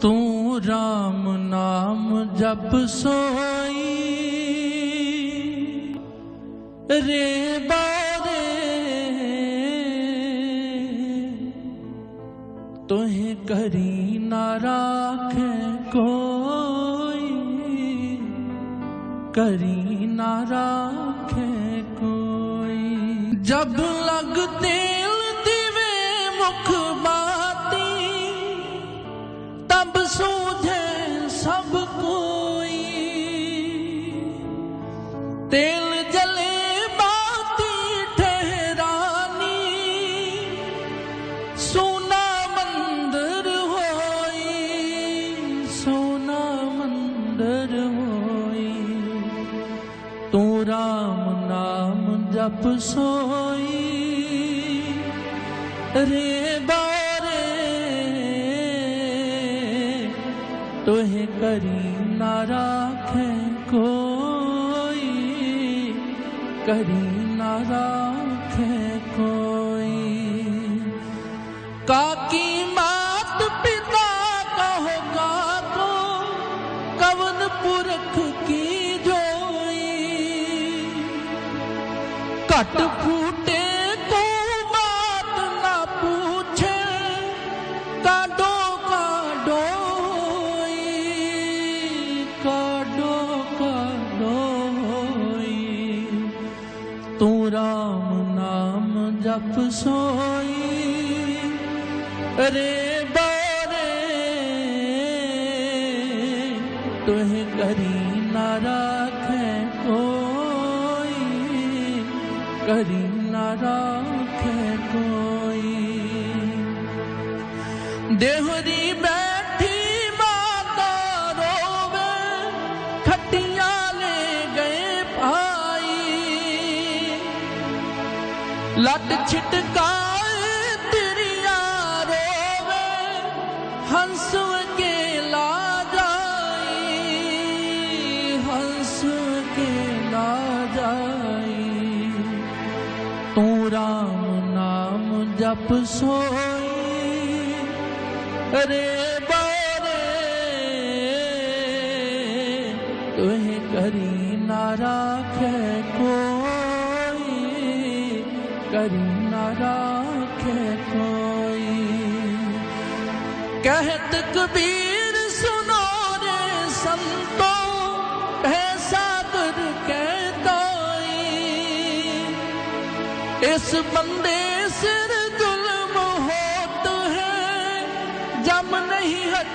تو رام نام جب سوئی رے بارے تہیں کری نہ راکھ کوئی، کری نہ راکھ کوئی۔ جب لگ تیل دیوے مکھ بار تیل جلے باتی ٹھہرانی، سونا مندر ہوئی، سونا مندر ہوئی۔ تو رام نام جپ سوئی، رے بارے توہ کری نہ راکھے کو کری نہ کوئی۔ کاکی مات پتا کا ہوگا تو کون پورکھ کی جوئی۔ کٹ پھول تام نام جپ سوئی ارے بے ترین را کرین را خوی دیہی ب لٹ چھٹکا تیری یارو میں ہنس کے لا جائی ہنس کے لا جائی تو رام نام جپ سوئی ارے بارے تمہیں کری نارا راکھے کو کرنا رکھے کوئی کہ تکبیر سنو رے سنتو ہے صبر کے کوئی اس بندے سر ظلم ہوت ہے جم نہیں ہٹ